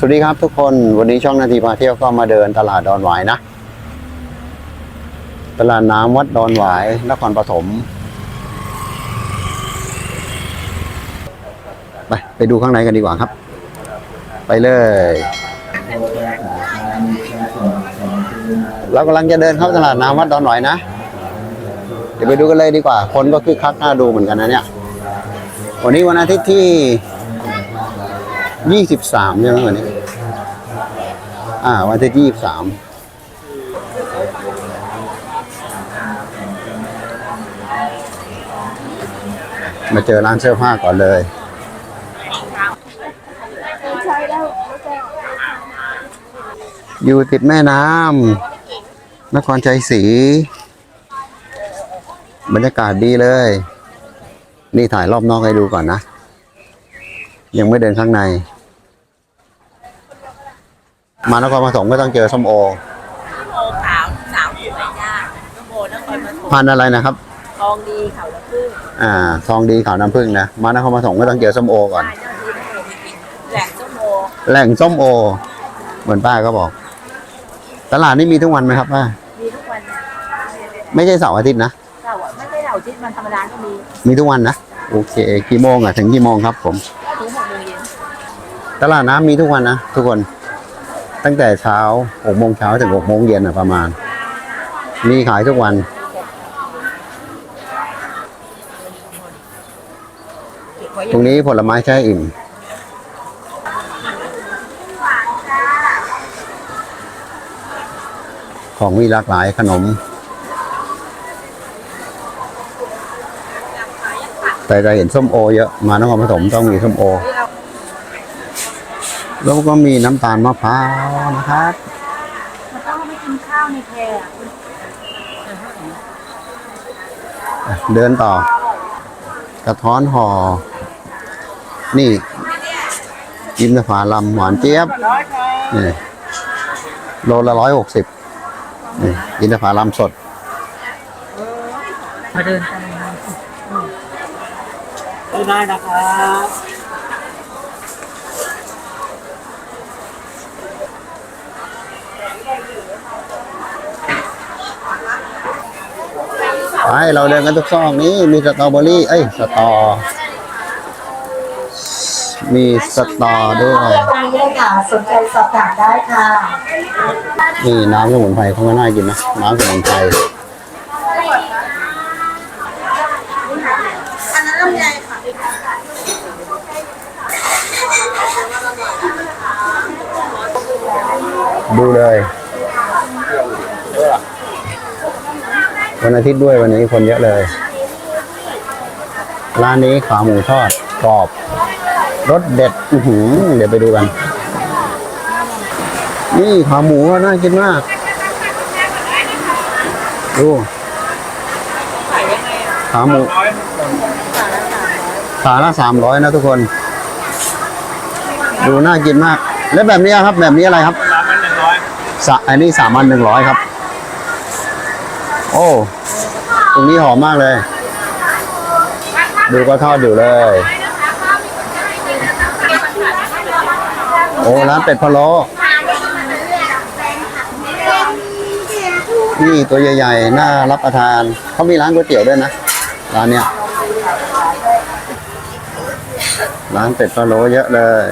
สวัสดีครับทุกคนวันนี้ช่องนาทีพาเที่ยวก็มาเดินตลาดดอนหวายนะ ตลาดน้ำวัดดอนหวายนครปฐมไปไปดูข้างในกันดีกว่าครับ ไปเลย เรากำลังจะเดินเข้าตลาดน้ำวัดดอนหวายนะ เดี๋ยวไปดูกันเลยดีกว่า คนก็คือคักน่าดูเหมือนกันนะเนี่ย วันนี้วันอาทิตย์ที่ 23ใช่ไหมวันนี้ อ่า วันที่ยี่สิบสามมาเจอร้านเสื้อผ้าก่อนเลยอยู่ติดแม่น้ำนครชัยศรีบรรยากาศดีเลย นี่ถ่ายรอบนอกให้ดูก่อนนะ ยังไม่เดินข้างใน มานครปฐมก็ต้องเจอส้มโอโมขาวสาวสวยจ้าส้มโอนครปฐมพันธุ์อะไรนะครับ ทองดีเขาละพึ่งอ่า ทองดีขาวน้ำผึ้งนะ มานครปฐมก็ต้องเจอส้มโอก่อน ใช่เจ้าที่ส้มโอมีกินแหล่งส้มโอแหล่งส้มโอ เหมือนป้าก็บอก ตลาดนี้มีทุกวันไหมครับป้ามีทุกวันไม่ใช่เสาร์อาทิตย์นะเสาร์อะไม่ใช่เสาร์อาทิตย์มันธรรมดาก็มี มีทุกวันนะ โอเค กี่โมงอะ ถึงกี่โมงครับผม ถึงหกโมงเย็น ตลาดน้ำมีทุกวันนะทุกคน ตั้งแต่เช้าหกโมงเช้าถึงหกโมงเย็นอะประมาณ มีขายทุกวัน ตรงนี้ผลไม้แช่อิ่มของมีหลากหลายขนม แต่จะเห็นส้มโอเยอะ มานครปฐมต้องมีส้มโอ แล้วก็มีน้ำตาลมะพร้าวนะครับมันต้องไม่กินข้าวในแพรอะเดินต่อ กระท้อนห่อ นี่ยิมนฝาลำหวานเจี๊ยบนี่โลละร้อยหกสิบนี่ยินดาฝาลำสดมาเดินกันดูได้นะครับ ไปเราเดินกันทุกซอกนี้มีสตรอเบอรี่เอ้ยสตอ มีสตอด้วยตรงนี้เลยค่ะสนใจสอบถามได้ค่ะนี่น้ำสมุนไพรเขาก็น่ากินนะน้ำสมุนไพรอันนั้นลำไยค่ะดูเลย วันอาทิตย์ด้วยวันนี้คนเยอะเลย ร้านนี้ขาหมูทอดกรอบรสเด็ดอือหือเดี๋ยวไปดูกัน นี่ขาหมูอะน่ากินมากดูขาหมูขาละสามร้อยนะทุกคน ดูน่ากินมาก แล้วแบบนี้ครับ แบบนี้อะไรครับร้านมันหนึ่งร้อยสะอันนี้สามพันหนึ่งร้อยครับ โอ้ต รงนี้หอมมากเลย ดูก็ทอดอยู่เลย โอ้ร้านเป็ดพะโล้นี่ตัวใหญ่ๆ น่ารับประทาน เขามีร้านก๋วยเตี๋ยวด้วยนะ ร้านเนี้ย ร้านเป็ดพะโล้เยอะเลย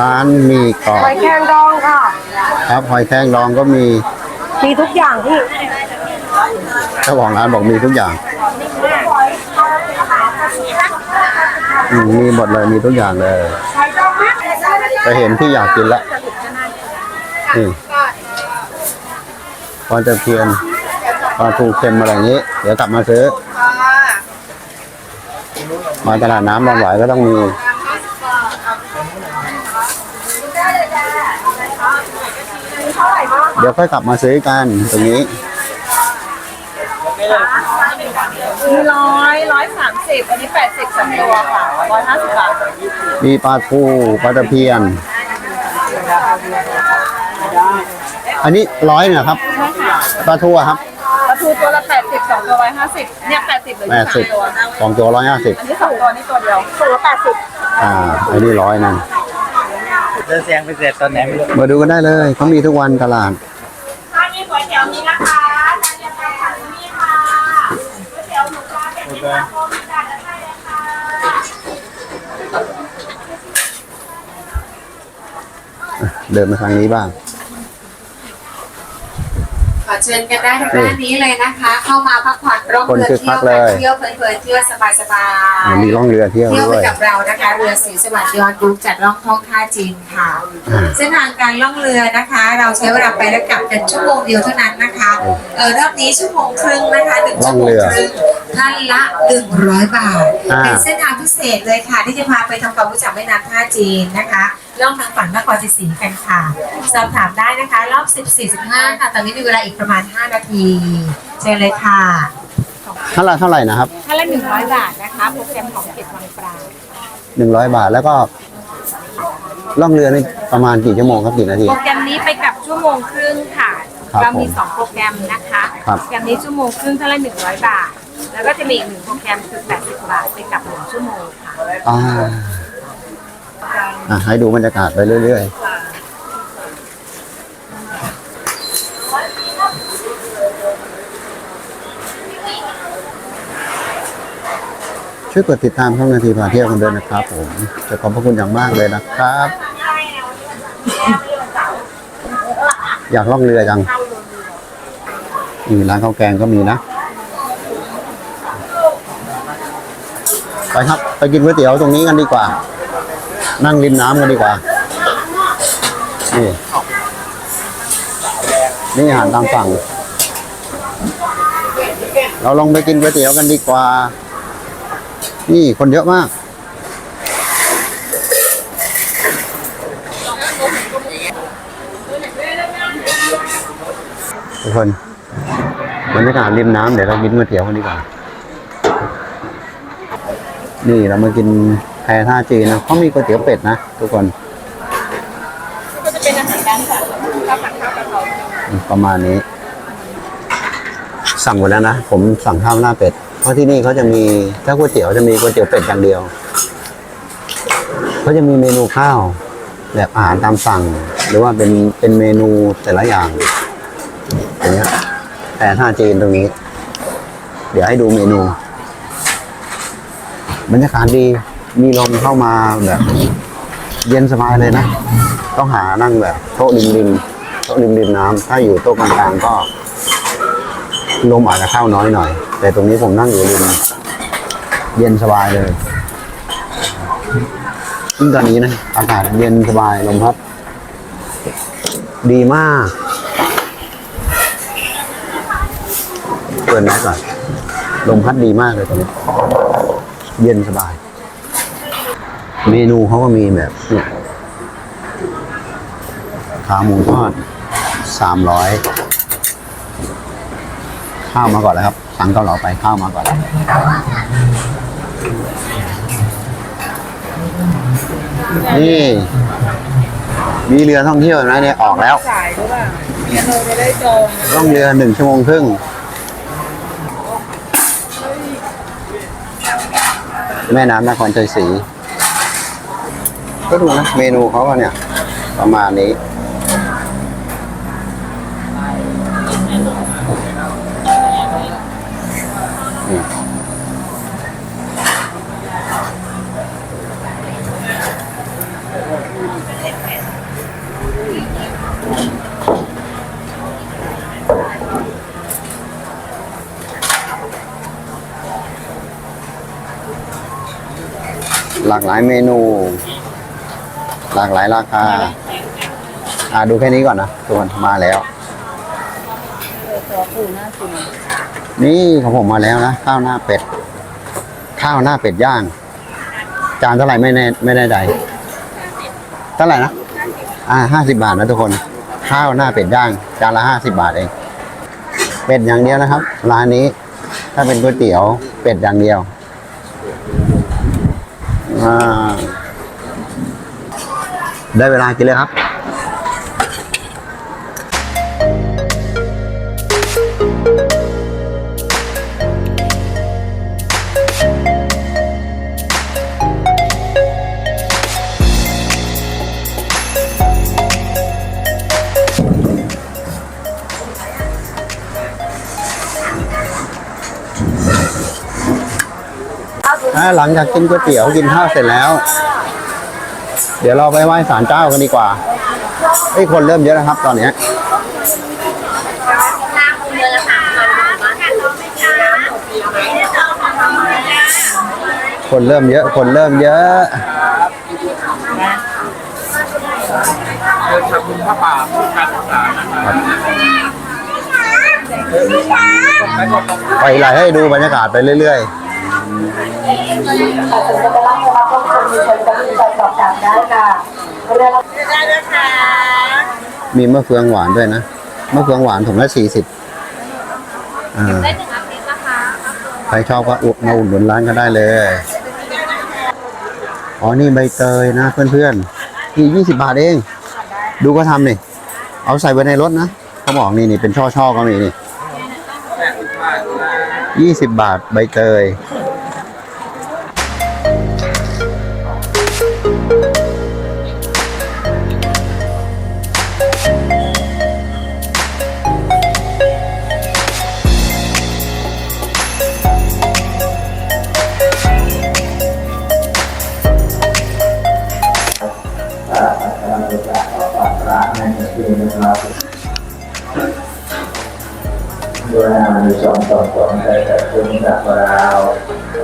ร้านมีกรอบหอยแครงดองค่ะ ครับหอยแครงดองก็มีมีทุกอย่างที่เจ้าของร้านบอกมีทุกอย่างอืมมีหมดเลยมีทุกอย่างเลยไปเห็นที่อยากกินละนี่ปลาตะเพียนปลาทูเค็มอะไรอย่างนี้ เดี๋ยวกลับมาซื้อ มาตลาดน้ำบางหวายก็ต้องมี เดี๋ยวค่อยกลับมาซื้อกันตรงนี้มีร้อยร้อยสามสิบอันนี้แปดสิบสองตัวค่ะร้อยห้าสิบบาทมีปลาทูปลาตะเพียน อันนี้ร้อยเนี่ยครับปลาทูอะครับปลาทูคือตัวละแปดสิบสองตัวร้อยห้าสิบเนี่ยแปดสิบเหลือแปยี่ดสิสิบบตัวสองตัวร้อยห้าสิบอันนี้สองตัวนี่ตัวเดียวตัวละแปดสิบอ่าอันนี้ร้อยนึง เดินเสียงไปเสร็จตอนไหนไม่รู้มาดูกันได้เลยเขามีทุกวันตลาดถ้ามีก๋วยเตี๋ยวมีนะคะจานเดียวกันค่ะมีค่ะก๋วยเตี๋ยวหมูปลาเป็นปลาโคมีจานละเท่าไหร่ค่ะเดินมาทางนี้บ้าง ขอเชิญกันได้ทางด้านนี้เลยนะคะ เข้ามาพักผ่อนร่มคนเรือคึกคัเที่ยกวเลยกันเที่ยวเพลินๆเที่ยวสบายอ่ามีล่องเรือเที่ยวๆเที่ยวด้ไปวยกับเรานะคะ เรือสีสวัสดิ์ยอดกรุ๊ปจัดล่องท่องท่าจีนค่ะอ่าเส้นทางการล่องเรือนะคะ เราใช้เวลาไปและกลับกันชั่วโมงเดียวเท่านั้นนะคะเออรอบนี้ชั่วโมงครึ่งนะคะหนึ่งชั่วโมงครึ่ง ท่านละหนึ่งร้อยบาท อ่า เป็นเส้นทางพิเศษเลยค่ะ ที่จะพาไปทำความรู้จักแม่น้ำท่าจีนนะคะล่องทางฝั่งนครศรีศรีกันค่ะ สอบถามได้นะคะ รอบ 14-15 ค่ะ ตอนนี้มีเวลาอีกประมาณ 5 นาที เชิญเลยค่ะ เท่าไหร่เท่าไหร่นะครับท่านละหนึ่งร้อยบาทนะคะโปรแกรมของเก็บวังปลาหนึ่งร้อยบาทแล้วก็ล่องเรือนี่ประมาณกี่ชั่วโมงครับกี่นาที โปรแกรมนี้ไปกลับชั่วโมงครึ่งค่ะ ครับเรามีผมสองโปรแกรมนะคะ ครับ โปรแกรมนี้ชั่วโมงครึ่งเท่าละหนึ่งร้อยบาท แล้วก็จะมีอีกหนึ่งโปรแกรมคือแปดสิบบาทไปกลับหนึ่งชั่วโมงค่ะอ่าอะให้ดูบรรยากาศไปเรื่อยๆ ช่วยกดติดตามช่องนาทีพาเที่ยวกันด้วยนะครับผม จะขอบพระคุณอย่างมากเลยนะครับ อยากล่องเรือจังนี่ร้านข้าวแกงก็มีนะ ไปครับ ไปกินก๋วยเตี๋ยวตรงนี้กันดีกว่า นั่งริมน้ำกันดีกว่า นี่ นี่อาหารตามสั่ง เราลองไปกินก๋วยเตี๋ยวกันดีกว่า นี่คนเยอะมาก ทุกคนบรรยากาศริมน้ำเดี๋ยวเรากินก๋วยเตี๋ยวกันดีกว่า นี่เรามากินแพท่าจีนนะเขามีก๋วยเตี๋ยวเป็ดนะทุกคนก็จะเป็นอาหารด้านสั่งข้าวผัดข้าวกะเพราประมาณนี้ สั่งหมดแล้วนะ ผมสั่งข้าวหน้าเป็ด เพราะที่นี่เขาจะมีถ้าก๋วยเตี๋ยวจะมีก๋วยเตี๋ยวเป็ดอย่างเดียวเขาจะมีเมนูข้าว แบบอาหารตามสั่ง หรือว่าเป็นเป็นเมนูแต่ละอย่างอย่างเงี้ยแพท่าจีนตรงนี้ เดี๋ยวให้ดูเมนู บรรยากาศดีมีลมเข้ามาแบบ เย็นสบายเลยนะ ต้องหานั่งแบบโต๊ะริมริมโต๊ะริมริมน้ำถ้าอยู่โต๊ะกลางๆก็ลมอาจจะเข้าน้อยหน่อย แต่ตรงนี้ผมนั่งอยู่ริมเย็นสบายเลยยิ่งตอนนี้นะ อากาศเย็นสบายลมพัดดีมาก เปิดแมสก่อนลมพัดดีมากเลยตอนนี้ เย็นสบาย เมนูเขาก็มีแบบเนี่ยขาหมูทอดสามร้อยข้าวมาก่อนแล้วครับ สั่งเกาเหลาไปข้าวมาก่อนนี่ มีเรือท่องเที่ยวนะเนี่ยออกแล้ว สายหรือเปล่าเนี่ยเราจะได้จอง ล่องเรือหนึ่งชั่วโมงครึ่ง แม่น้ำนครชัยศรีก็ดูนะ เมนูเขาก็เนี่ย ประมาณนี้นี่ ลากหลายเมนู หลากหลายราคา อ่าดูแค่นี้ก่อนนะทุกคนมาแล้ว นี่ของผมมาแล้วนะข้าวหน้าเป็ด ข้าวหน้าเป็ดย่าง จานเท่าไหร่ไม่แน่ไม่แน่ใจเท่าไหร่นะอ่าห้าสิบาทนะทุกคน ข้าวหน้าเป็ดย่าง จานละห้าสิบาทเอง เป็ดอย่างเดียวนะครับ ร้านนี้ ถ้าเป็นก๋วยเตี๋ยว เป็ดอย่างเดียว ได้เวลากินเลยครับ อ่าหลังจากกินก๋วยเตี๋ยวกินข้าวเสร็จแล้ว เดี๋ยวเราไปไหว้ศาลเจ้ากันดีกว่าไอ้ยคนเริ่มเยอะแล้วครับ ตอนเนี้ยคนเริ่มเยอะ คนเริ่มเยอะเดินทำบุญพระป่าพุทธการศึกษานะครับไปกดตรงไปไหลให้ดูบรรยากาศไปเรื่อยค่ะ ถึงจะไปรับรับต้องคนมีคนจะมีใจสอบถามได้ค่ะเรือได้เลยค่ะมีมะเฟืองหวานด้วยนะมะเฟืองหวานถุงละสี่สิบอ่าได้หนึ่งอาทิตย์นะคะใครชอบก็อุดมาอุดหนุนร้านก็ได้เลย อ๋อนี่ใบเตยนะเพื่อนๆนี่ยี่สิบาทเอง ดูก็ทำนี่เอาใส่ไว้ในรถนะเขาบอกนี่นี่เป็นช่อช่อๆก็มีนี่าทนะยี่สิบบาทใบเตย องสองสองได้แต่ขึ้นจากเรา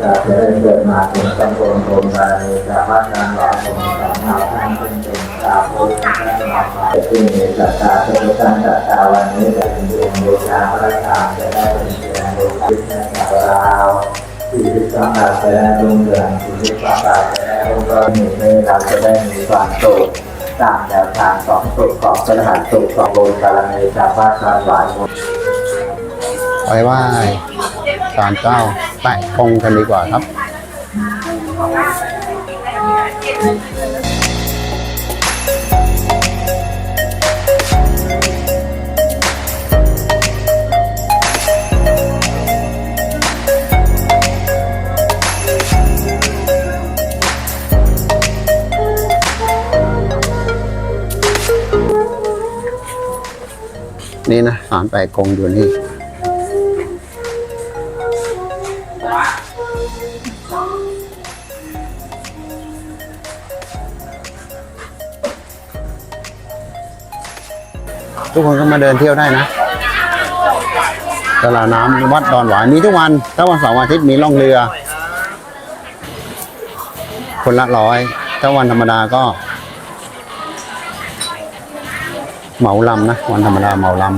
เราจะได้เกิดมาเป็นสังคมคนใดสามารถนำเราเป็นสามารถท่านเป็นเป็นสาวผู้ท่านมาที่มีศรัทธาทุกท่านศรัทธาวันนี้จะเป็นดวงบูชาพระธรรมจะได้เป็นเพียงดวงจิตจากเราที่ที่ต้องการจะได้รุ่งเรืองที่ที่ต้อารจะได้รุ่งเรืองนี้เราจะได้มีความสุขตามแนวทางของสุขของพระหัตถ์สุขของบุญบารมีจากพระธรรมหลายบุญ ไปไหว้ศาลเจ้าแปะกงกันดีกว่าครับนี่นะศาลแปะกงอยู่นี่ ทุกคนก็มาเดินเที่ยวได้นะตลาดน้ำวัดดอนหวายมีทุกวันถ้าวันเสาร์อาทิตย์มีล่องเรือ คนละร้อยถ้าวันธรรมดาก็ เหมาลำนะ วันธรรมดาเหมาลำ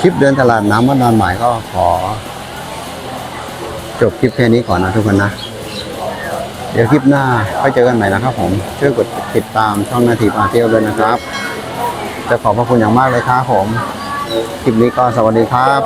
คลิปเดินตลาดน้ำวัดดอนหมายก็ขอ จบคลิปแค่นี้ก่อนนะทุกคนนะ เดี๋ยวคลิปหน้าค่อยเจอกันใหม่นะครับผม ช่วยกดติดตามช่องนาทีปาเที่ยวด้วยนะครับ จะขอบพระคุณอย่างมากเลยครับผม คลิปนี้ก็สวัสดีครับ